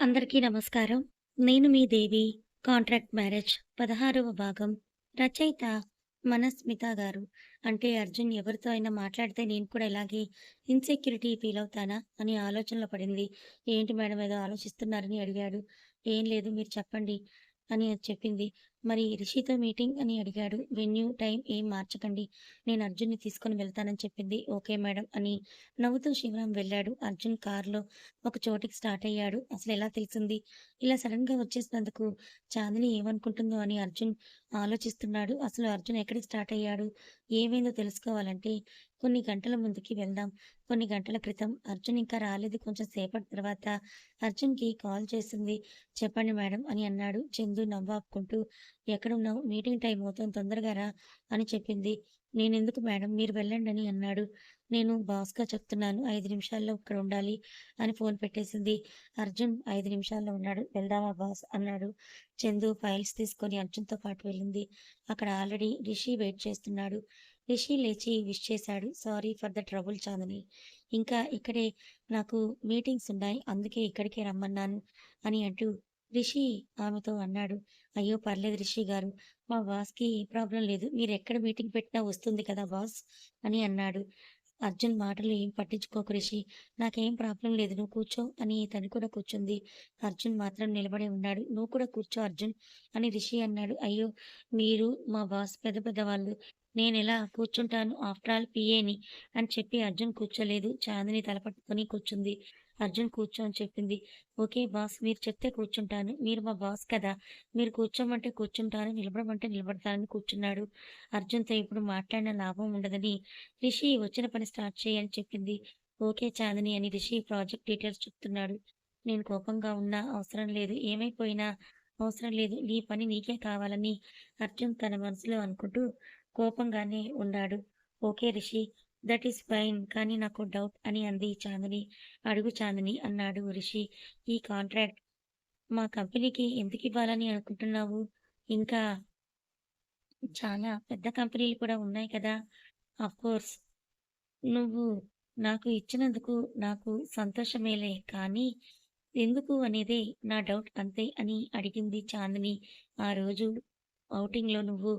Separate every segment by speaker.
Speaker 1: అందరికీ నమస్కారం. నేను మీ దేవి. కాంట్రాక్ట్ మ్యారేజ్ 16వ భాగం. రచయిత మనస్మిత గారు. అంటే అర్జున్ ఎవరితో అయినా మాట్లాడితే నేను కూడా ఇలాగే ఇన్‌సెక్యూరిటీ ఫీల్ అవుతానా అని ఆలోచనలో పడింది. ఏంటి మేడం ఏదో ఆలోచిస్తున్నారని అడిగాడు. ఏం లేదు మీరు చెప్పండి అని అది చెప్పింది. మరి రిషితో మీటింగ్ అని అడిగాడు. వెన్యూ, టైం ఏం మార్చకండి. నేను అర్జున్‌ని తీసుకొని వెళ్తానని చెప్పింది. ఓకే మేడం అని నవ్వుతూ శివరాం వెళ్ళాడు. అర్జున్ కారులో ఒక చోటికి స్టార్ట్ అయ్యాడు. అసలు ఎలా తెలిసింది? ఇలా సడన్గా వచ్చేసినందుకు చాందిని ఏమనుకుంటుందో అని అర్జున్ ఆలోచిస్తున్నాడు. అసలు అర్జున్ ఎక్కడికి స్టార్ట్ అయ్యాడు? ఏమైందో తెలుసుకోవాలంటే కొన్ని గంటల ముందుకి వెళ్దాం. కొన్ని గంటల క్రితం అర్జున్ ఇంకా రాలేదు. కొంచెం సేపటి తర్వాత అర్జున్‌కి కాల్ చేసింది. చెప్పండి మేడం అని అన్నాడు. చందు నవ్వాపుకుంటూ ఎక్కడున్నావు? మీటింగ్ టైం అవుతుంది తొందరగా రా అని చెప్పింది. నేనెందుకు మేడం మీరు వెళ్ళండి అని అన్నాడు. నేను బాస్‌గా చెప్తున్నాను ఐదు నిమిషాల్లో ఇక్కడ ఉండాలి అని ఫోన్ పెట్టేసింది. అర్జున్ ఐదు నిమిషాల్లో ఉన్నాడు. వెళ్దామా బాస్ అన్నాడు. చందు ఫైల్స్ తీసుకొని అర్జున్‌తో పాటు వెళ్ళింది. అక్కడ ఆల్రెడీ రిషి వెయిట్ చేస్తున్నాడు. రిషి లేచి విష్ చేశాడు. Sorry for the trouble Chandni ఇంకా ఇక్కడే నాకు మీటింగ్స్ ఉన్నాయి. అందుకే ఇక్కడికే రమ్మన్నాను అని అంటూ రిషి ఆమెతో అన్నాడు. అయ్యో! పర్లేదు రిషి గారు. మా బాస్‌కి ఏ ప్రాబ్లం లేదు. ఎక్కడ మీటింగ్ పెట్టినా వస్తుంది కదా బాస్ అని అన్నాడు. అర్జున్ మాటలు ఏం పట్టించుకోకు రిషి. నాకేం ప్రాబ్లం లేదు. నువ్వు కూర్చో అని తను కూడా కూర్చుంది. అర్జున్ మాత్రం నిలబడి ఉన్నాడు. నువ్వు కూడా కూర్చో అర్జున్ అని రిషి అన్నాడు. అయ్యో! మీరు మా బాస్ పెద్ద పెద్ద వాళ్ళు నేను నేనెలా కూర్చుంటాను ఆఫ్టర్ ఆల్ పిఏని అని చెప్పి అర్జున్ కూర్చోలేదు. చాందిని తలపట్టుకొని కూర్చుంది. అర్జున్ కూర్చో అని చెప్పింది. ఓకే బాస్ మీరు చెప్తే కూర్చుంటాను. మీరు మా బాస్ కదా! మీరు కూర్చోమంటే కూర్చుంటాను. నిలబడమంటే నిలబడతానని కూర్చున్నాడు. అర్జున్‌తో ఇప్పుడు మాట్లాడిన లాభం ఉండదని రిషి వచ్చిన పని స్టార్ట్ చేయని చెప్పింది. ఓకే చాందిని అని రిషి ప్రాజెక్ట్ డీటెయిల్స్ చెప్తున్నాడు. నేను కోపంగా ఉన్నా అవసరం లేదు. ఏమైపోయినా అవసరం లేదు. నీ పని నీకే కావాలని అర్జున్ తన మనసులో అనుకుంటూ కోపంగానే ఉన్నాడు. Okay Rishi. That is fine. కానీ నాకు డౌట్ అని అంది చాందిని. అడుగు చాందిని అన్నాడు రిషి. ఈ కాంట్రాక్ట్ మా కంపెనీకి ఎందుకు ఇవ్వాలని అనుకుంటున్నావు? ఇంకా చాలా పెద్ద కంపెనీలు కూడా ఉన్నాయి కదా! అఫ్‌కోర్స్ నువ్వు నాకు ఇచ్చినందుకు నాకు సంతోషమేలే కానీ ఎందుకు అనేదే నా డౌట్ అంతే అని అడిగింది చాందిని. ఆ రోజు అవుటింగ్లో నువ్వు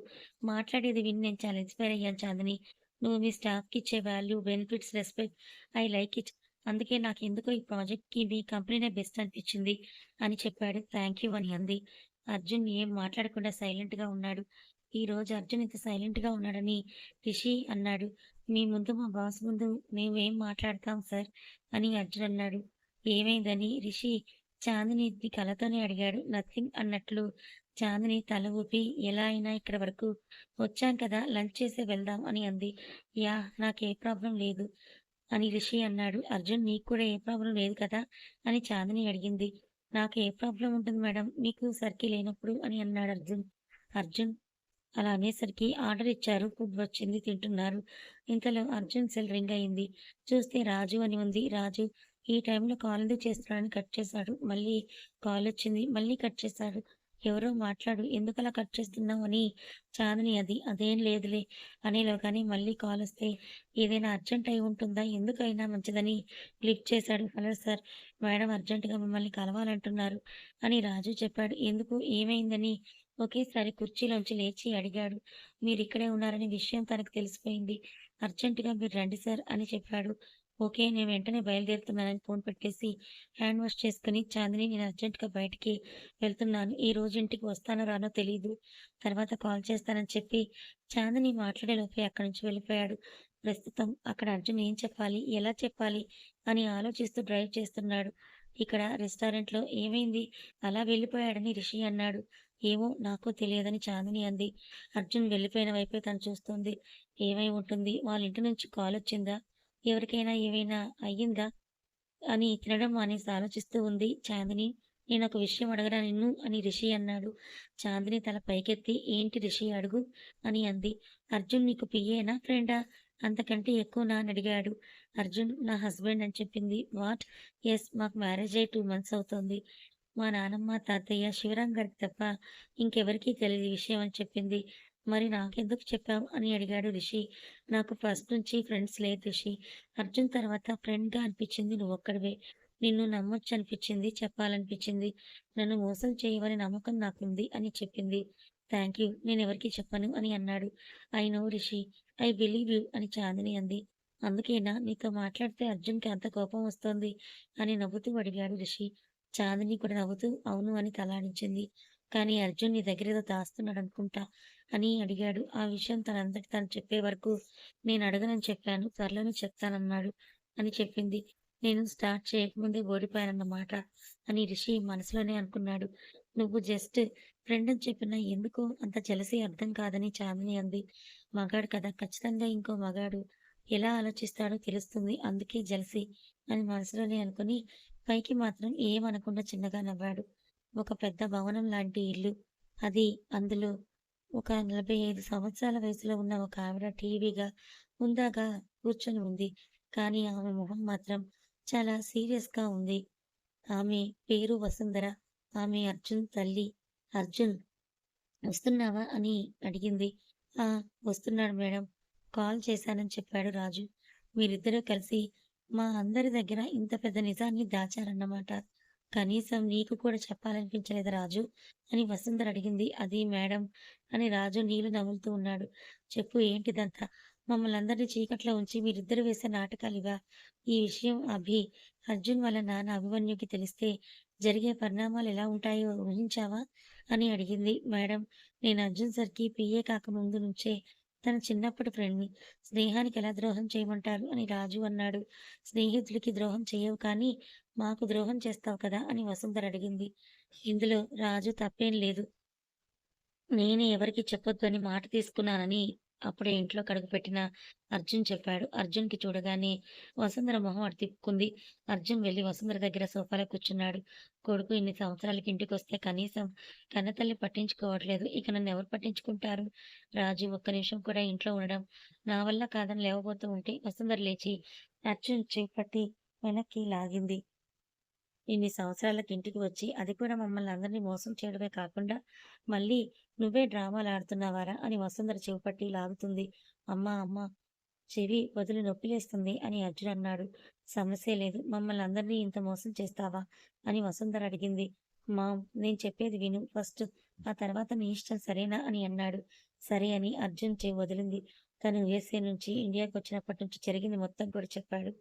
Speaker 1: మాట్లాడేది విని నేను చాలా ఇన్‌స్పైర్ అయ్యాను చాందిని. నువ్వు మీ స్టాఫ్‌కి ఇచ్చే value, benefits, respect I like it. అందుకే నాకు ఎందుకో ఈ ప్రాజెక్ట్‌కి మీ కంపెనీనే బెస్ట్ అనిపించింది అని చెప్పాడు. థ్యాంక్ యూ అని అంది. అర్జున్ ఏం మాట్లాడకుండా సైలెంట్‌గా ఉన్నాడు. ఈరోజు అర్జున్ ఇంత సైలెంట్‌గా ఉన్నాడని రిషి అన్నాడు. మీ ముందు మా బాస్ ముందు మేమేం మాట్లాడతాం సార్ అని అర్జున్ అన్నాడు. ఏమైందని రిషి చాందిని కలతోనే అడిగాడు. నథింగ్ అన్నట్లు చాందిని తల ఊపి ఎలా అయినా ఇక్కడ వరకు వచ్చాం కదా! లంచ్ చేసి వెళ్దాం అని అంది. యా నాకు ఏ ప్రాబ్లం లేదు అని రిషి అన్నాడు. అర్జున్ నీకు కూడా ఏ ప్రాబ్లం లేదు కదా! అని చాందిని అడిగింది. నాకు ఏ ప్రాబ్లం ఉంటుంది మేడం మీకు సర్కి లేనప్పుడు అని అన్నాడు అర్జున్. అర్జున్ అలా అనేసరికి ఆర్డర్ ఇచ్చారు. ఫుడ్ వచ్చింది తింటున్నారు. ఇంతలో అర్జున్ సెల్ రింగ్ అయింది. చూస్తే రాజు అని ఉంది. రాజు ఈ టైంలో కాల్ ఎందుకు చేస్తున్నాడని కట్ చేశాడు. మళ్ళీ కాలొచ్చింది. మళ్ళీ కట్ చేశాడు. ఎవరో మాట్లాడు. ఎందుకలా కట్ చేస్తున్నావు అని చాందిని అది. అదేం లేదులే అనేలోగానే మళ్ళీ కాల్ వస్తే ఏదైనా అర్జెంట్ అయి ఉంటుందా? ఎందుకైనా మంచిదని క్లిక్ చేశాడు. Hello sir! మేడం అర్జెంట్‌గా మిమ్మల్ని కలవాలంటున్నారు అని రాజు చెప్పాడు. ఎందుకు? ఏమైందని ఒకేసారి కుర్చీలోంచి లేచి అడిగాడు. మీరు ఇక్కడే ఉన్నారనే విషయం తనకు తెలిసిపోయింది. అర్జెంటుగా మీరు రండి సార్ అని చెప్పాడు. ఓకే. నేను వెంటనే బయలుదేరుతున్నానని ఫోన్ పెట్టేసి హ్యాండ్ వాష్ చేసుకుని చాందిని నేను అర్జెంట్‌గా బయటికి వెళ్తున్నాను. ఈ రోజు ఇంటికి వస్తానో రానో తెలియదు తర్వాత కాల్ చేస్తానని చెప్పి చాందిని మాట్లాడేలోపే అక్కడి నుంచి వెళ్ళిపోయాడు. ప్రస్తుతం అక్కడ అర్జున్ ఏం చెప్పాలి? ఎలా చెప్పాలి? అని ఆలోచిస్తూ డ్రైవ్ చేస్తున్నాడు. ఇక్కడ రెస్టారెంట్‌లో ఏమైంది? అలా వెళ్ళిపోయాడని రిషి అన్నాడు. ఏమో నాకు తెలియదని చాందిని అంది. అర్జున్ వెళ్ళిపోయిన వైపే తను చూస్తుంది ఏమై ఉంటుంది? వాళ్ళ ఇంటి నుంచి కాల్ వచ్చిందా ఎవరికైనా ఏమైనా అయ్యిందా? అని తినడం మానేసి ఆలోచిస్తూ ఉంది చాందిని. ఒక విషయం అడగరా నిన్ను? అని రిషి అన్నాడు. చాందిని తల పైకెత్తి ఏంటి రిషి అడుగు అని అంది. అర్జున్ నీకు పియ్యేనా ఫ్రెండా? అంతకంటే ఎక్కువనా? అని అడిగాడు. అర్జున్ నా హస్బెండ్ అని చెప్పింది. వాట్? ఎస్ మాకు మ్యారేజ్ అయ్యి టూ మంత్స్ అవుతుంది మా నానమ్మ, తాతయ్య, శివరాం గారికి తప్ప ఇంకెవరికీ తెలియదు విషయం అని చెప్పింది. మరి నాకెందుకు చెప్పావు? అని అడిగాడు రిషి. నాకు ఫస్ట్ నుంచి ఫ్రెండ్స్ లేదు రిషి. అర్జున్ తర్వాత ఫ్రెండ్‌గా అనిపించింది నువ్వు ఒక్కడివే నిన్ను నమ్మొచ్చనిపించింది. చెప్పాలనిపించింది. నన్ను మోసం చేయవని నమ్మకం నాకుంది అని చెప్పింది. Thank you. నేను ఎవరికి చెప్పను అని అన్నాడు. I know Rishi. I believe you అని చాందిని అంది. అందుకేనా నీతో మాట్లాడితే అర్జున్‌కి అంత కోపం వస్తోంది అని నవ్వుతూ అడిగాడు రిషి. చాందిని కూడా నవ్వుతూ అవును అని తలాడించింది. కానీ అర్జున్ నీ దగ్గరలో దాస్తున్నాడు అనుకుంటా అని అడిగాడు. ఆ విషయం తనంతటి తను చెప్పే వరకు నేను అడగనని చెప్పాను. త్వరలోనే చెప్తానన్నాడు అని చెప్పింది. నేను స్టార్ట్ చేయకముందే ఓడిపోయానన్నమాట అని రిషి మనసులోనే అనుకున్నాడు. నువ్వు జస్ట్ ఫ్రెండని చెప్పినా ఎందుకో అంత జలసి అర్థం కాదని చాందిని అంది. మగాడు కదా! ఖచ్చితంగా ఇంకో మగాడు ఎలా ఆలోచిస్తాడో తెలుస్తుంది. అందుకే జలసి అని మనసులోనే అనుకుని పైకి మాత్రం ఏమనకుండా చిన్నగా నవ్వాడు. ఒక పెద్ద భవనం లాంటి ఇల్లు. అది అందులో ఒక 45 సంవత్సరాల వయసులో ఉన్న ఒక ఆవిడ టీవీగా హుందాగా కూర్చొని ఉంది. కానీ ఆమె మొహం మాత్రం చాలా సీరియస్‌గా ఉంది. ఆమె పేరు వసుంధర. ఆమె అర్జున్ తల్లి. అర్జున్ వస్తున్నావా? అని అడిగింది. ఆ! వస్తున్నాడు మేడం. కాల్ చేశానని చెప్పాడు రాజు. మీరిద్దరూ కలిసి మా అందరి దగ్గర ఇంత పెద్ద నిజాన్ని దాచారన్నమాట. కనీసం నీకు కూడా చెప్పాలనిపించలేదు రాజు? అని వసుంధర అడిగింది. అది మేడం అని రాజు నీళ్ళు నములుతూ ఉన్నాడు. చెప్పు ఏంటిదంతా? మమ్మల్నందరినీ చీకట్లో ఉంచి మీరిద్దరు వేసే నాటకాలుగా ఈ విషయం అభి, అర్జున్ వాళ్ళ నాన్న అభిమన్యుకి తెలిస్తే జరిగే పరిణామాలు ఎలా ఉంటాయో ఊహించావా? అని అడిగింది. మేడం నేను అర్జున్ సార్‌కి కాక ముందు నుంచే తన చిన్నప్పటి ఫ్రెండ్‌ని. స్నేహానికి ఎలా ద్రోహం చేయమంటారు? అని రాజు అన్నాడు. స్నేహితుడికి ద్రోహం చేయవు కానీ మాకు ద్రోహం చేస్తావు కదా! అని వసుంధర అడిగింది. ఇందులో రాజు తప్పేం లేదు. నేనే ఎవరికి చెప్పొద్దు అని మాట తీసుకున్నానని అప్పుడే ఇంట్లో కడుగు పెట్టిన అర్జున్ చెప్పాడు. అర్జున్‌కి చూడగానే వసుంధర మొహం అటు తిప్పుకుంది. అర్జున్ వెళ్ళి వసుంధర దగ్గర సోఫాలో కూర్చున్నాడు. కొడుకు ఇన్ని సంవత్సరాలకి ఇంటికి వస్తే కనీసం కన్నతల్లి పట్టించుకోవట్లేదు. ఇక ఎవరు పట్టించుకుంటారు? రాజు ఒక్క నిమిషం కూడా ఇంట్లో ఉండడం నా వల్ల కాదని లేవబోతూ ఉంటే వసుంధర లేచి అర్జున్ చేపట్టి వెనక్కి లాగింది. ఇన్ని సంవత్సరాలకి ఇంటికి వచ్చి అది కూడా మమ్మల్ని అందరినీ మోసం చేయడమే కాకుండా మళ్ళీ నువ్వే డ్రామాలు ఆడుతున్నావారా అని వసుంధర చెవిపట్టి లాగుతుంది. అమ్మా! అమ్మ చెవి వదిలి నొప్పిలేస్తుంది అని అర్జున్ అన్నాడు. సమస్య లేదు. మమ్మల్ని అందరినీ ఇంత మోసం చేస్తావా? అని వసుంధర అడిగింది. మామ్ నేను చెప్పేది విను ఫస్ట్. ఆ తర్వాత నీ ఇష్టం సరేనా? అని అన్నాడు. సరే అని అర్జున్ చెవి వదిలింది. తను యుఎస్ఏ నుంచి ఇండియాకి వచ్చినప్పటి నుంచి జరిగింది మొత్తం కూడా చెప్పాడు.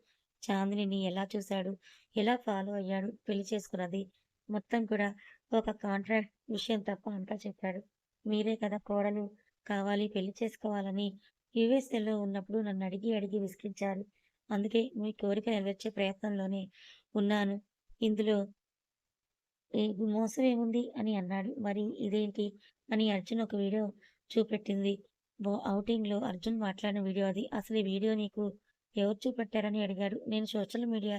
Speaker 1: చాందిని ఎలా చూశాడు? ఎలా ఫాలో అయ్యాడు? పెళ్ళి చేసుకున్నది. మొత్తం కూడా ఒక కాంట్రాక్ట్ విషయం తప్ప అంతా చెప్పాడు. మీరే కదా కోడలు కావాలి పెళ్ళి చేసుకోవాలని యుఎస్ఏలో ఉన్నప్పుడు నన్ను అడిగి అడిగి విసిగించారు. అందుకే మీ కోరిక నెరవేర్చే ప్రయత్నంలోనే ఉన్నాను. ఇందులో మోసం ఏముంది? అని అన్నాడు. మరి ఇదేంటి? అని అర్జున్ ఒక వీడియో చూపెట్టింది. ఔటింగ్‌లో అర్జున్ మాట్లాడిన వీడియో అది. అసలు ఈ వీడియో నీకు ఎవరు చూపెట్టారని అడిగాడు. నేను సోషల్ మీడియా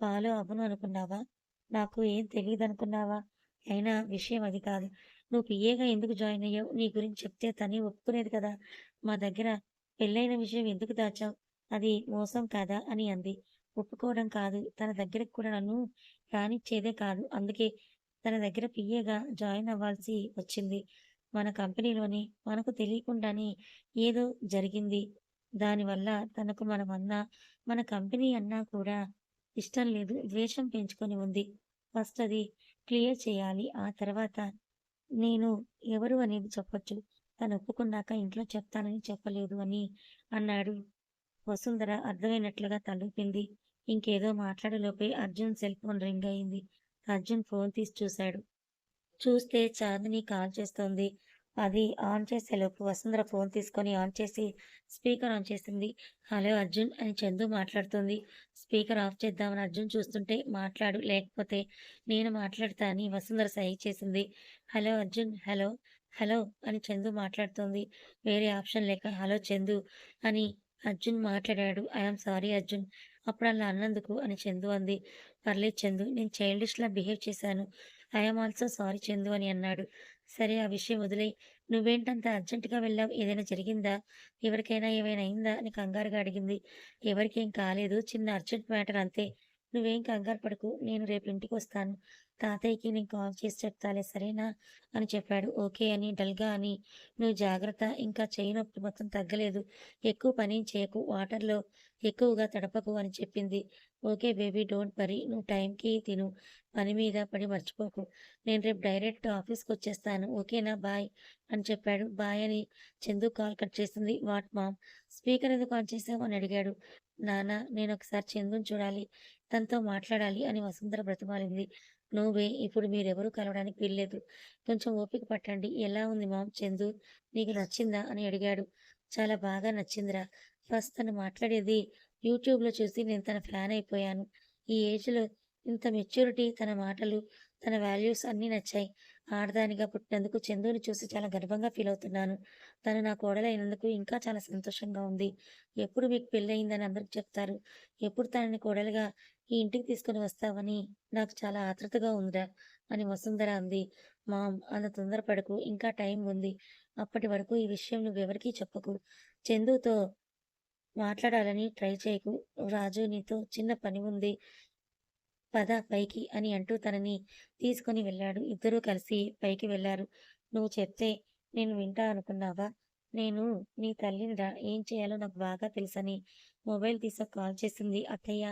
Speaker 1: ఫాలో అవ్వను అనుకున్నావా? నాకు ఏం తెలియదు అనుకున్నావా అయినా విషయం అది కాదు. నువ్వు పిఏగా ఎందుకు జాయిన్ అయ్యావు? నీ గురించి చెప్తే తనే ఒప్పుకునేది కదా! మా దగ్గర పెళ్ళైన విషయం ఎందుకు దాచావు? అది మోసం కాదా? అని అంది. ఒప్పుకోవడం కాదు. తన దగ్గరకు కూడా నన్ను రానిచ్చేదే కాదు. అందుకే తన దగ్గర పిఏగా జాయిన్ అవ్వాల్సి వచ్చింది. మన కంపెనీలోని మనకు తెలియకుండానే ఏదో జరిగింది. దానివల్ల తనకు మనమన్నా, మన కంపెనీ అన్నా కూడా ఇష్టం లేదు. ద్వేషం పెంచుకొని ఉంది. ఫస్ట్ అది క్లియర్ చేయాలి. ఆ తర్వాత నేను ఎవరు అనేది చెప్పొచ్చు. తను ఒప్పుకున్నాక ఇంట్లో చెప్తానని చెప్పలేదు అని అన్నాడు. వసుంధర అర్థమైనట్లుగా తలూపింది. ఇంకేదో మాట్లాడలోపే అర్జున్ సెల్ ఫోన్ రింగ్ అయింది. అర్జున్ ఫోన్ తీసి చూశాడు. చూస్తే చాందిని కాల్ చేస్తోంది. అది ఆన్ చేసేలోపు వసుంధర ఫోన్ తీసుకొని ఆన్ చేసి స్పీకర్ ఆన్ చేసింది. హలో అర్జున్ అని చందు మాట్లాడుతోంది. స్పీకర్ ఆఫ్ చేద్దామని అర్జున్ చూస్తుంటే మాట్లాడు లేకపోతే నేను మాట్లాడతా అని వసుంధర సహి చేసింది. హలో అర్జున్ హలో హలో అని చందు మాట్లాడుతోంది. వేరే ఆప్షన్ లేక హలో చందు అని అర్జున్ మాట్లాడాడు. ఐఎమ్ సారీ అర్జున్ అప్పుడలా అన్నందుకు అని చందు అంది. పర్లేదు చందు నేను చైల్డిష్‌లా బిహేవ్ చేశాను. ఐఎమ్ ఆల్సో సారీ చందు అని అన్నాడు. సరే ఆ విషయం వదిలే నువ్వేంటంత అర్జెంటుగా వెళ్ళావు? ఏదైనా జరిగిందా? ఎవరికైనా ఏమైనా అయిందా? అని కంగారుగా అడిగింది. ఎవరికేం కాలేదు. చిన్న అర్జెంట్ మ్యాటర్ అంతే. నువ్వేం కంగారు పడకు. నేను రేపు ఇంటికి వస్తాను తాతయ్యకి నేను కాల్ చేసి చెప్తాలే సరేనా? అని చెప్పాడు. ఓకే అని డల్‌గా అని నువ్వు జాగ్రత్త. ఇంకా చెయ్యి నొప్పి మొత్తం తగ్గలేదు. ఎక్కువ పని చేయకు. వాటర్‌లో ఎక్కువగా తడపకు అని చెప్పింది. Okay baby don't worry. నువ్వు టైంకి తిను. పని మీద పడి మర్చిపోకు. నేను రేపు డైరెక్ట్ ఆఫీస్కి వచ్చేస్తాను ఓకేనా? బాయ్ అని చెప్పాడు. బాయ్ అని చందు కాల్ కట్ చేసింది. What mom? స్పీకర్ ఎందుకు ఆన్ చేసావు అని అడిగాడు. నాన్న నేనొకసారి చందుని చూడాలి. తనతో మాట్లాడాలి అని వసుంధర బ్రతిమాలింది. నో ఇప్పుడు మీరెవరూ కలవడానికి వీల్లేదు. కొంచెం ఓపిక పట్టండి. ఎలా ఉంది మామ్ చందు? నీకు నచ్చిందా? అని అడిగాడు. చాలా బాగా నచ్చిందిరా. ఫస్ట్ తను మాట్లాడేది యూట్యూబ్‌లో చూసి నేను తన ఫ్యాన్ అయిపోయాను. ఈ ఏజ్‌లో ఇంత మెచ్యూరిటీ, తన మాటలు, తన వాల్యూస్ అన్నీ నచ్చాయి. ఆడదానిగా పుట్టినందుకు చందుని చూసి చాలా గర్వంగా ఫీల్ అవుతున్నాను తను నా కోడలైనందుకు ఇంకా చాలా సంతోషంగా ఉంది. ఎప్పుడు మీకు పెళ్ళయిందని అందరికి చెప్తారు. ఎప్పుడు తనని కోడలుగా ఈ ఇంటికి తీసుకొని వస్తావని నాకు చాలా ఆతృతగా ఉందిరా అని వసుంధర అంది. మామ్ అంత తొందరపడకు. ఇంకా టైం ఉంది. అప్పటి వరకు ఈ విషయం నువ్వెవరికీ చెప్పకు. చందుతో మాట్లాడాలని ట్రై చేయకు. రాజు నీతో చిన్న పని ఉంది. పద పైకి అని అంటూ తనని తీసుకొని వెళ్ళాడు. ఇద్దరూ కలిసి పైకి వెళ్ళారు నువ్వు చెప్తే నేను వింటా అనుకున్నావా? నేను నీ తల్లిని ఏం చేయాలో నాకు బాగా తెలుసని మొబైల్ తీసి కాల్ చేసింది. అత్తయ్య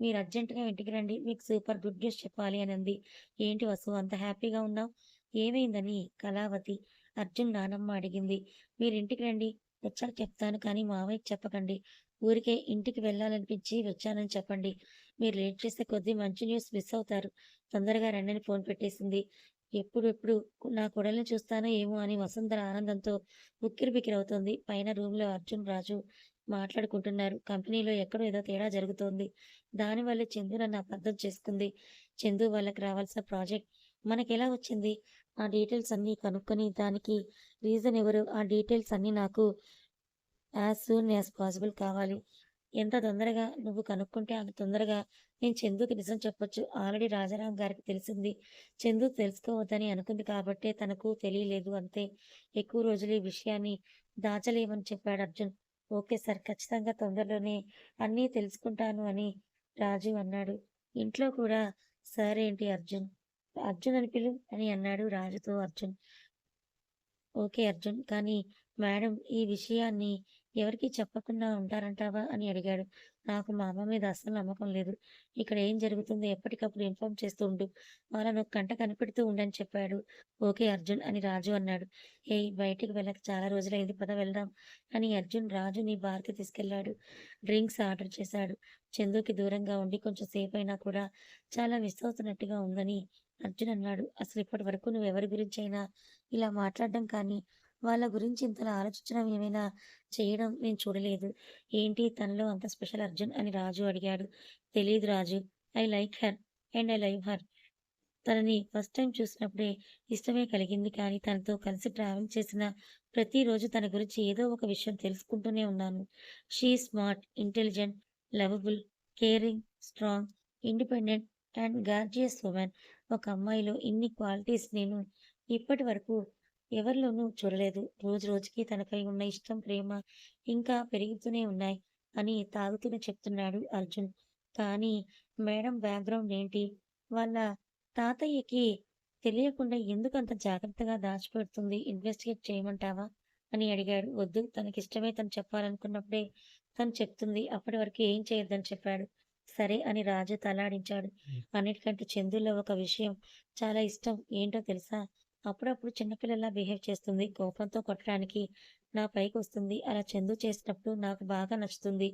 Speaker 1: మీరు అర్జెంటుగా ఇంటికి రండి. మీకు సూపర్ గుడ్ న్యూస్ చెప్పాలి అని అంది. ఏంటి వసు అంత హ్యాపీగా ఉన్నావు? ఏమైందని కళావతి అర్జున్ నానమ్మ అడిగింది. మీరింటికి రండి. వచ్చాక చెప్తాను కానీ మావయ్యకి చెప్పకండి. ఊరికే ఇంటికి వెళ్ళాలనిపించి వచ్చానని చెప్పండి. మీరు లేట్ చేసే కొద్దీ మంచి న్యూస్ మిస్ అవుతారు. తొందరగా రండని ఫోన్ పెట్టేసింది. ఎప్పుడెప్పుడు నా కోడల్ని చూస్తానో ఏమో అని వసుంధర ఆనందంతో ఉక్కిరిబిక్కిరవుతోంది. పైన రూమ్‌లో అర్జున్, రాజు మాట్లాడుకుంటున్నారు. కంపెనీలో ఎక్కడో ఏదో తేడా జరుగుతోంది. దానివల్ల చందు నన్ను అబద్ధం చేసుకుంది. చందు వాళ్ళకి రావాల్సిన ప్రాజెక్ట్ మనకెలా వచ్చింది? ఆ డీటెయిల్స్ అన్నీ కనుక్కొని దానికి రీజన్ ఎవరు? ఆ డీటెయిల్స్ అన్నీ నాకు యాజ్ సూన్ యాజ్ పాసిబుల్ కావాలి. ఎంత తొందరగా నువ్వు కనుక్కుంటే అంత తొందరగా నేను చందుకి నిజం చెప్పొచ్చు. ఆల్రెడీ రాజారాం గారికి తెలిసింది. చందు తెలుసుకోవద్దని అనుకుంది కాబట్టే తనకు తెలియలేదు అంతే. ఎక్కువ రోజులు ఈ విషయాన్ని దాచలేమని చెప్పాడు అర్జున్. Okay sir. ఖచ్చితంగా తొందరలోనే అన్నీ తెలుసుకుంటాను అని రాజు అన్నాడు. ఇంట్లో కూడా సార్ ఏంటి అర్జున్? అర్జున్ అని పిలు అని అన్నాడు రాజుతో అర్జున్. ఓకే అర్జున్. కానీ మేడం ఈ విషయాన్ని ఎవరికీ చెప్పకుండా ఉంటారంటావా? అని అడిగాడు. నాకు మా అమ్మ మీద అస్సలు నమ్మకం లేదు. ఇక్కడ ఏం జరుగుతుందో ఎప్పటికప్పుడు ఇన్ఫార్మ్ చేస్తూ ఉండు. వాళ్ళను కంట కనిపెడుతూ ఉండని చెప్పాడు. ఓకే అర్జున్ అని రాజు అన్నాడు. ఏయ్! బయటికి వెళ్ళక చాలా రోజులైంది పద వెళ్దాం అని అర్జున్ రాజుని బార్‌కి తీసుకెళ్ళాడు. డ్రింక్స్ ఆర్డర్ చేశాడు. చందుకి దూరంగా ఉండి కొంచెం సేపయినా కూడా చాలా మిస్ అవుతున్నట్టుగా ఉందని అర్జున్ అన్నాడు. అసలు ఇప్పటి వరకు నువ్వెవరి అయినా ఇలా మాట్లాడడం కానీ, వాళ్ళ గురించి ఇంతలా ఆలోచించడం ఏమైనా చేయడం నేను చూడలేదు. ఏంటి తనలో అంత స్పెషల్ అర్జున్ అని రాజు అడిగాడు. తెలీదు Raju. I like her and I live her. తనని ఫస్ట్ టైం చూసినప్పుడే ఇష్టమే కలిగింది కానీ తనతో కలిసి ట్రావెల్ చేసిన ప్రతిరోజు తన గురించి ఏదో ఒక విషయం తెలుసుకుంటూనే ఉన్నాను. She smart, intelligent, lovable, caring, strong, independent and gorgeous women ఒక అమ్మాయిలో ఇన్ని క్వాలిటీస్ నేను ఇప్పటి వరకు ఎవరిలోనూ చూడలేదు. రోజు రోజుకి తనపై ఉన్న ఇష్టం, ప్రేమ ఇంకా పెరుగుతూనే ఉన్నాయి అని తాగుతూనే చెప్తున్నాడు అర్జున్. కానీ మేడం బ్యాక్‌గ్రౌండ్ ఏంటి? వాళ్ళ తాతయ్యకి తెలియకుండా ఎందుకంత జాగ్రత్తగా దాచిపెడుతుంది? ఇన్వెస్టిగేట్ చేయమంటావా? అని అడిగాడు. వద్దు. తనకిష్టమే తను చెప్పాలనుకున్నప్పుడే తను చెప్తుంది. అప్పటి వరకు ఏం చేయొద్దని చెప్పాడు. సరే అని రాజు తలాడించాడు. అన్నిటికంటే చందులో ఒక విషయం చాలా ఇష్టం. ఏంటో తెలుసా? అప్పుడప్పుడు చిన్నపిల్లలా బిహేవ్ చేస్తుంది. కోపంతో కొట్టడానికి నా పైకి వస్తుంది అలా చందు చేసినప్పుడు నాకు బాగా నచ్చుతుంది.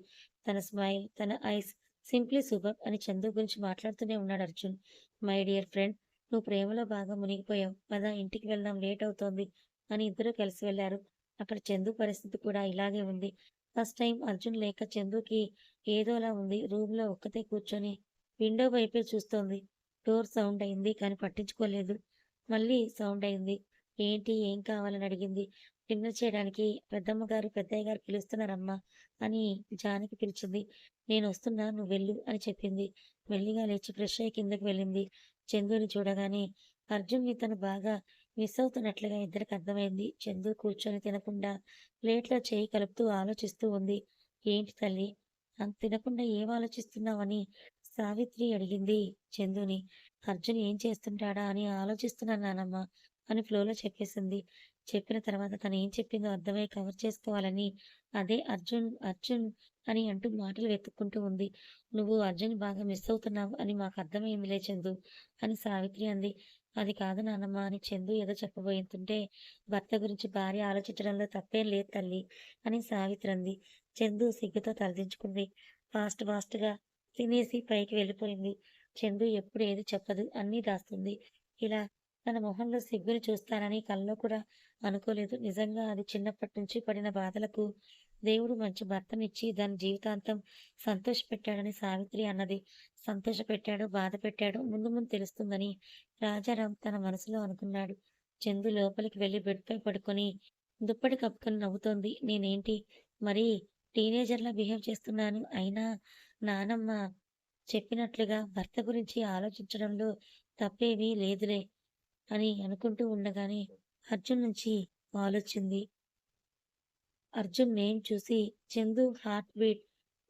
Speaker 1: తన స్మైల్, తన ఐస్ సింప్లీ సూపర్ అని చందు గురించి మాట్లాడుతూనే ఉన్నాడు అర్జున్. మై డియర్ ఫ్రెండ్ నువ్వు ప్రేమలో బాగా మునిగిపోయావు. పద ఇంటికి వెళ్దాం లేట్ అవుతోంది అని ఇద్దరూ కలిసి వెళ్ళారు. అక్కడ చందు పరిస్థితి కూడా ఇలాగే ఉంది. ఫస్ట్ టైం అర్జున్ లేక చందుకి ఏదోలా ఉంది. రూమ్‌లో ఒక్కతే కూర్చొని విండో వైపే చూస్తోంది. డోర్ సౌండ్ అయింది కానీ పట్టించుకోలేదు. మళ్ళీ సౌండ్ అయింది. ఏంటి? ఏం కావాలని అడిగింది. డిన్నర్ చేయడానికి పెద్దమ్మగారు, పెద్దయ్య గారు పిలుస్తున్నారమ్మా అని జానకి పిలిచింది. నేను వస్తున్నాను నువ్వు వెళ్ళు అని చెప్పింది. మెల్లిగా లేచి ఫ్రెష్ అయ్యి కిందకి వెళ్ళింది. చందుని చూడగానే అర్జున్‌ని తను బాగా మిస్ అవుతున్నట్లుగా ఇద్దరికి అర్థమైంది. చందు కూర్చొని తినకుండా ప్లేట్‌లో చేయి కలుపుతూ ఆలోచిస్తూ ఉంది. ఏంటి తల్లి అంత తినకుండా ఏం ఆలోచిస్తున్నావని సావిత్రి అడిగింది చందుని. అర్జున్ ఏం చేస్తుంటాడా అని ఆలోచిస్తున్నాను నానమ్మ అని ఫ్లోలో చెప్పేసింది. చెప్పిన తర్వాత తను ఏం చెప్పిందో అర్థమై కవర్ చేసుకోవాలని అదే అర్జున్, అర్జున్ అని అంటూ మాటలు వెతుక్కుంటూ ఉంది. నువ్వు అర్జున్ బాగా మిస్ అవుతున్నావు అని మాకు అర్థమైందిలే చందు అని సావిత్రి అంది. అది కాదు నానమ్మ అని చందు ఏదో చెప్పబోతుంటే భర్త గురించి భార్య ఆలోచించడంలో తప్పేం లేదు తల్లి అని సావిత్రి అంది. చందు సిగ్గుతో తలదించుకుంది. ఫాస్ట్ ఫాస్ట్‌గా తినేసి పైకి వెళ్ళిపోయింది. చందు ఎప్పుడు ఏది చెప్పదు. అన్నీ దాస్తుంది. ఇలా తన మొహంలో సిగ్గుని చూస్తానని కళ్ళలో కూడా అనుకోలేదు. నిజంగా అది చిన్నప్పటి నుంచి పడిన బాధలకు దేవుడు మంచి భర్తనిచ్చి దాని జీవితాంతం సంతోష పెట్టాడని సావిత్రి అన్నది. సంతోష పెట్టాడు బాధ పెట్టాడు ముందు ముందు తెలుస్తుందని రాజారాం తన మనసులో అనుకున్నాడు. చందు లోపలికి వెళ్ళి బెడ్‌పై పడుకొని దుప్పటి కప్పుకొని నవ్వుతోంది. నేనేంటి మరీ టీనేజర్‌లా బిహేవ్ చేస్తున్నాను. అయినా నానమ్మ చెప్పినట్లుగా భర్త గురించి ఆలోచించడంలో తప్పేమీ లేదులే అని అనుకుంటూ ఉండగానే అర్జున్ నుంచి వాలొచ్చింది అర్జున్ నేమ్ చూసి చందు హార్ట్ బీట్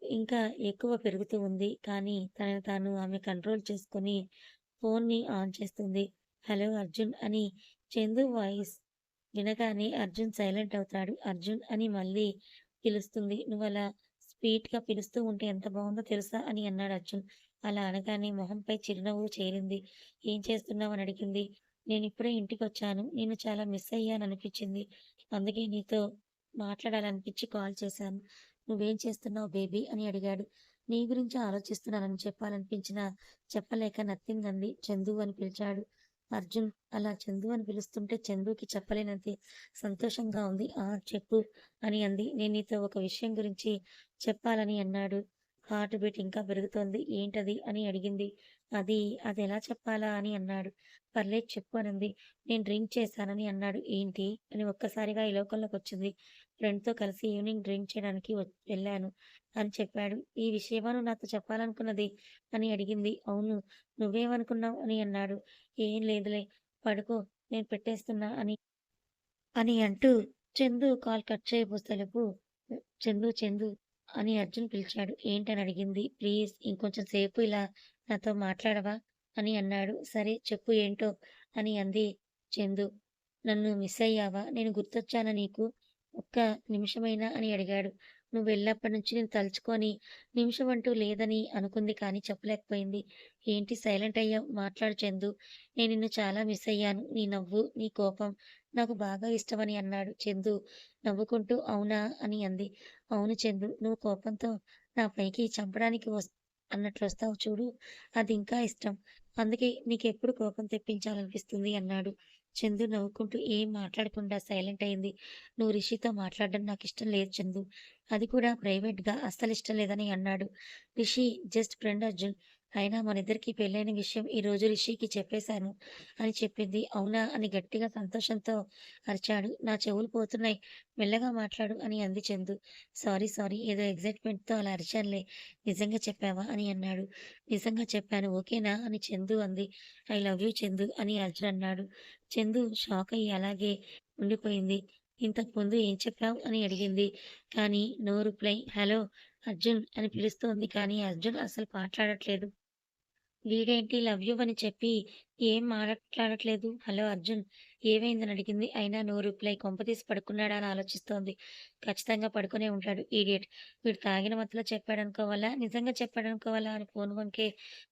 Speaker 1: ఇంకా ఎక్కువ పెరుగుతూ ఉంది. కానీ తనను తాను ఆమె కంట్రోల్ చేసుకొని ఫోన్‌ని ఆన్ చేస్తుంది. హలో అర్జున్ అని చందు వాయిస్ వినగానే అర్జున్ సైలెంట్ అవుతాడు. అర్జున్ అని మళ్ళీ పిలుస్తుంది. నువ్వలా స్వీట్‌గా పిలుస్తూ ఉంటే ఎంత బాగుందో తెలుసా అని అన్నాడు అర్జున్. అలా అనగానే మొహంపై చిరునవ్వు చేరింది. ఏం చేస్తున్నావు అని అడిగింది. నేను ఇప్పుడే ఇంటికి వచ్చాను నేను చాలా మిస్ అయ్యాను అనిపించింది అందుకే నీతో మాట్లాడాలనిపించి కాల్ చేశాను. నువ్వేం చేస్తున్నావు బేబీ అని అడిగాడు. నీ గురించి ఆలోచిస్తున్నానని చెప్పాలనిపించినా చెప్పలేక నత్తిందంది అంది. చందు అని పిలిచాడు. అర్జున్ అలా చందు అని పిలుస్తుంటే చందుకి చెప్పలేనంత సంతోషంగా ఉంది. ఆ! చెప్పు అని అంది. నేను నీతో ఒక విషయం గురించి చెప్పాలని అన్నాడు. హార్ట్ బీట్ ఇంకా పెరుగుతోంది. ఏంటది అని అడిగింది. అది అది ఎలా చెప్పాలా అని అన్నాడు. పర్లేదు చెప్పు అనింది నేను డ్రింక్ చేశానని అన్నాడు. ఏంటి? అని ఒక్కసారిగా ఈ లోకంలోకొచ్చింది. ఫ్రెండ్‌తో కలిసి ఈవినింగ్ డ్రింక్ చేయడానికి వ వెళ్ళాను అని చెప్పాడు. ఈ విషయమా నువ్వు నాతో చెప్పాలనుకున్నది? అని అడిగింది. అవును. నువ్వేమనుకున్నావు? అని అన్నాడు. ఏం లేదులే. పడుకో నేను పెట్టేస్తున్నా అని అని అంటూ చందు కాల్ కట్ చేయబోసేలోపు చందు చందు అని అర్జున్ పిలిచాడు. ఏంటని అడిగింది. ప్లీజ్ ఇంకొంచెం సేపు ఇలా నాతో మాట్లాడవా? అని అన్నాడు. సరే చెప్పు ఏంటో అని అంది చందు. నన్ను మిస్ అయ్యావా? నేను గుర్తొచ్చానా నీకు? ఒక్క నిమిషమైనా అని అడిగాడు. నువ్వు వెళ్ళినప్పటి నుంచి నేను తలుచుకొని నిమిషం అంటూ లేదని అనుకుంది కానీ చెప్పలేకపోయింది. ఏంటి సైలెంట్ అయ్యావు? మాట్లాడు చందు. నేను నిన్ను చాలా మిస్ అయ్యాను. నీ నవ్వు, నీ కోపం నాకు బాగా ఇష్టమని అన్నాడు. చందు నవ్వుకుంటూ అవునా? అని అంది. అవును చందు. నువ్వు కోపంతో నా పైకి చంపడానికి వస్ అన్నట్లొస్తావు చూడు. అది ఇంకా ఇష్టం. అందుకే నీకెప్పుడు కోపం తెప్పించాలనిపిస్తుంది అన్నాడు. చందు నవ్వుకుంటూ ఏం మాట్లాడకుండా సైలెంట్ అయింది. నువ్వు రిషితో మాట్లాడడం నాకు ఇష్టం లేదు చందు. అది కూడా ప్రైవేట్‌గా అస్సలిష్టం లేదని అన్నాడు. Rishi just friend Arjun. అయినా మనిద్దరికి పెళ్ళైన విషయం ఈ రోజు రిషికి చెప్పేశాను అని చెప్పింది. అవునా? అని గట్టిగా సంతోషంతో అరిచాడు. నా చెవులు పోతున్నాయి. మెల్లగా మాట్లాడు అని అంది చందు. సారీ సారీ ఏదో ఎగ్జైట్మెంట్తో అలా అరిచానులే. నిజంగా చెప్పావా? అని అన్నాడు. నిజంగా చెప్పాను. ఓకేనా? అని చందు అంది. ఐ లవ్ యూ చందు అని అర్జున్ అన్నాడు. చందు షాక్ అయ్యి అలాగే ఉండిపోయింది. ఇంతకుముందు ఏం చెప్పావు? అని అడిగింది. కానీ నో రిప్లై. హలో అర్జున్ అని పిలుస్తోంది కానీ అర్జున్ అసలు మాట్లాడట్లేదు. వీడేంటి లవ్ యూ అని చెప్పి ఏం మాట్లాడట్లేదు. హలో అర్జున్ ఏమైందని అడిగింది. అయినా నో రిప్లై. కొంపతీసి పడుకున్నాడా అని ఆలోచిస్తోంది. ఖచ్చితంగా పడుకునే ఉంటాడు. ఈడియట్. వీడు తాగిన మత్తులో చెప్పాడనుకోవాలా? నిజంగా చెప్పాడనుకోవాలా? అని ఫోన్ వంకే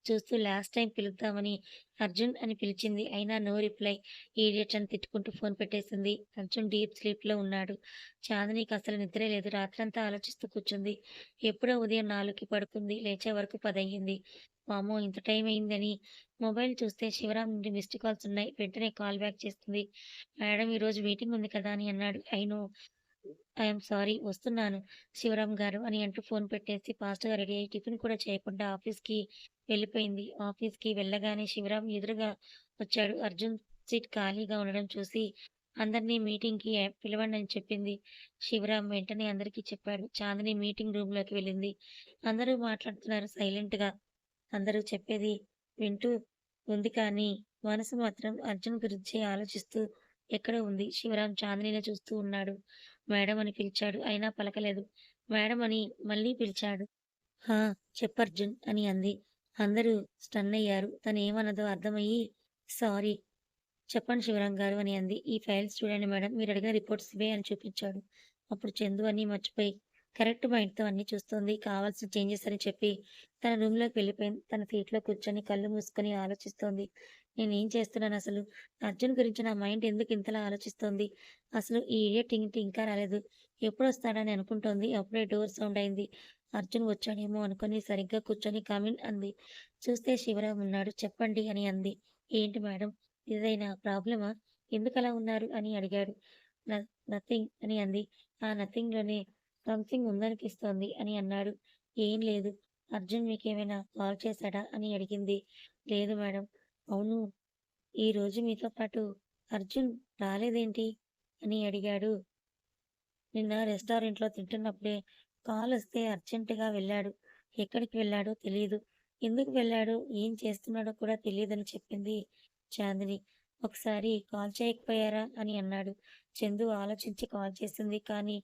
Speaker 1: చూస్తూ లాస్ట్ టైం పిలుద్దామని అర్జున్ అని పిలిచింది. అయినా నో రిప్లై. ఈడియట్ అని తిట్టుకుంటూ ఫోన్ పెట్టేసింది. అర్జున్ డీప్ స్లీప్‌లో ఉన్నాడు. చాందనికి అసలు నిద్రే లేదు. రాత్రంతా ఆలోచిస్తూ కూర్చుంది. ఎప్పుడో ఉదయం నాలుగుకి పడుకుంది. లేచే వరకు 10 అయ్యింది. ఇంత టైం అయిందని మొబైల్ చూస్తే శివరామ్ నుండి మిస్డ్ కాల్స్ ఉన్నాయి. వెంటనే కాల్ బ్యాక్ చేస్తుంది. మేడం ఈరోజు మీటింగ్ ఉంది కదా! అని అన్నాడు. అయినో ఐఎమ్ ఐ సారీ వస్తున్నాను శివరామ్ గారు అని అంటూ ఫోన్ పెట్టేసి ఫాస్ట్‌గా రెడీ అయ్యి టిఫిన్ కూడా చేయకుండా ఆఫీస్‌కి వెళ్ళిపోయింది. ఆఫీస్‌కి వెళ్ళగానే శివరామ్ ఎదురుగా వచ్చాడు. అర్జున్ సీట్ ఖాళీగా ఉండడం చూసి అందరినీ మీటింగ్‌కి పిలవండి అని చెప్పింది. శివరామ్ వెంటనే అందరికీ చెప్పాడు. చాందిని మీటింగ్ రూమ్‌లోకి వెళ్ళింది. అందరూ మాట్లాడుతున్నారు సైలెంట్‌గా. అందరూ చెప్పేది వింటూ ఉంది కానీ మనసు మాత్రం అర్జున్ గురించే ఆలోచిస్తూ ఎక్కడో ఉంది. శివరాం చాందినిని చూస్తూ ఉన్నాడు. మేడం అని పిలిచాడు. అయినా పలకలేదు. మేడం అని మళ్ళీ పిలిచాడు. హా! చెప్పర్జున్ అని అంది. అందరూ స్టన్ అయ్యారు తను ఏమన్నదో అర్థమయ్యి సారీ చెప్పండి శివరాం గారు అని అంది. ఈ ఫైల్స్ చూడండి మేడం. మీరు అడిగిన రిపోర్ట్స్ ఇవే అని చూపించాడు. అప్పుడు చందు అని మర్చిపోయి కరెక్ట్ మైండ్‌తో అన్ని చూస్తుంది కావాల్సిన చేంజెస్ అని చెప్పి తన రూమ్‌లోకి వెళ్ళిపోయింది. తన సీట్‌లో కూర్చొని కళ్ళు మూసుకొని ఆలోచిస్తోంది. నేనేం అసలు అర్జున్ గురించి నా మైండ్ ఎందుకు ఇంతలా ఆలోచిస్తోంది? అసలు ఈ ఇడియట్ ఇంటి ఇంకా రాలేదు? ఎప్పుడు వస్తాడని అనుకుంటోంది. అప్పుడే డోర్ సౌండ్ అయింది. అర్జున్ వచ్చాడేమో అనుకుని సరిగ్గా కూర్చొని కమిన్ అంది. చూస్తే శివరాం ఉన్నాడు. చెప్పండి అని అంది. ఏంటి మేడం? ఏదైనా ప్రాబ్లమా? ఎందుకలా ఉన్నారు? అని అడిగాడు. న నథింగ్ అని అంది. ఆ నథింగ్‌లోనే సంథింగ్ ఉందనిపిస్తోంది అని అన్నాడు. ఏం లేదు. అర్జున్ మీకేమైనా కాల్ చేశాడా? అని అడిగింది. లేదు మేడం. అవును. ఈరోజు మీతో పాటు అర్జున్ రాలేదేంటి? అని అడిగాడు. నిన్న రెస్టారెంట్‌లో తింటున్నప్పుడే కాల్ వస్తే అర్జెంట్‌గా వెళ్ళాడు. ఎక్కడికి వెళ్ళాడో తెలియదు ఎందుకు వెళ్ళాడో, ఏం చేస్తున్నాడో కూడా తెలియదని చెప్పింది చాందిని. ఒకసారి కాల్ చేయకపోయారా? అని అన్నాడు. చందు ఆలోచించి కాల్ చేసింది. కానీ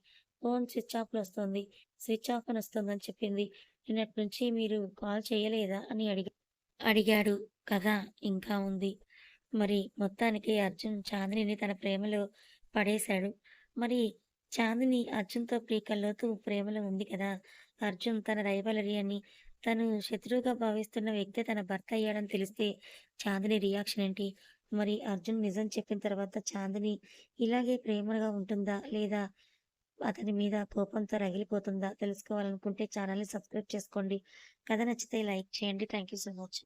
Speaker 1: ఫోన్ స్విచ్ ఆఫ్‌లో వస్తుంది స్విచ్ ఆఫ్ అని వస్తుందని చెప్పింది. నిన్నటి నుంచి మీరు కాల్ చేయలేదా? అని అడిగా అడిగాడు. కదా ఇంకా ఉంది. మరి మొత్తానికి అర్జున్ చాందినిని తన ప్రేమలో పడేశాడు. మరి చాందిని అర్జున్‌తో పీకల్లోతు ప్రేమలో ఉంది కదా! అర్జున్ తన రైవలరీ అని, తను శత్రువుగా భావిస్తున్న వ్యక్తి తన భర్త అయ్యాడని తెలిస్తే చాందిని రియాక్షన్ ఏంటి? మరి అర్జున్ నిజం చెప్పిన తర్వాత చాందిని ఇలాగే ప్రేమగా ఉంటుందా? లేదా అతని మీద కోపంతో రగిలిపోతుందా? తెలుసుకోవాలనుకుంటే ఛానల్‌ని సబ్స్క్రైబ్ చేసుకోండి. కథ నచ్చితే లైక్ చేయండి. Thank you so much.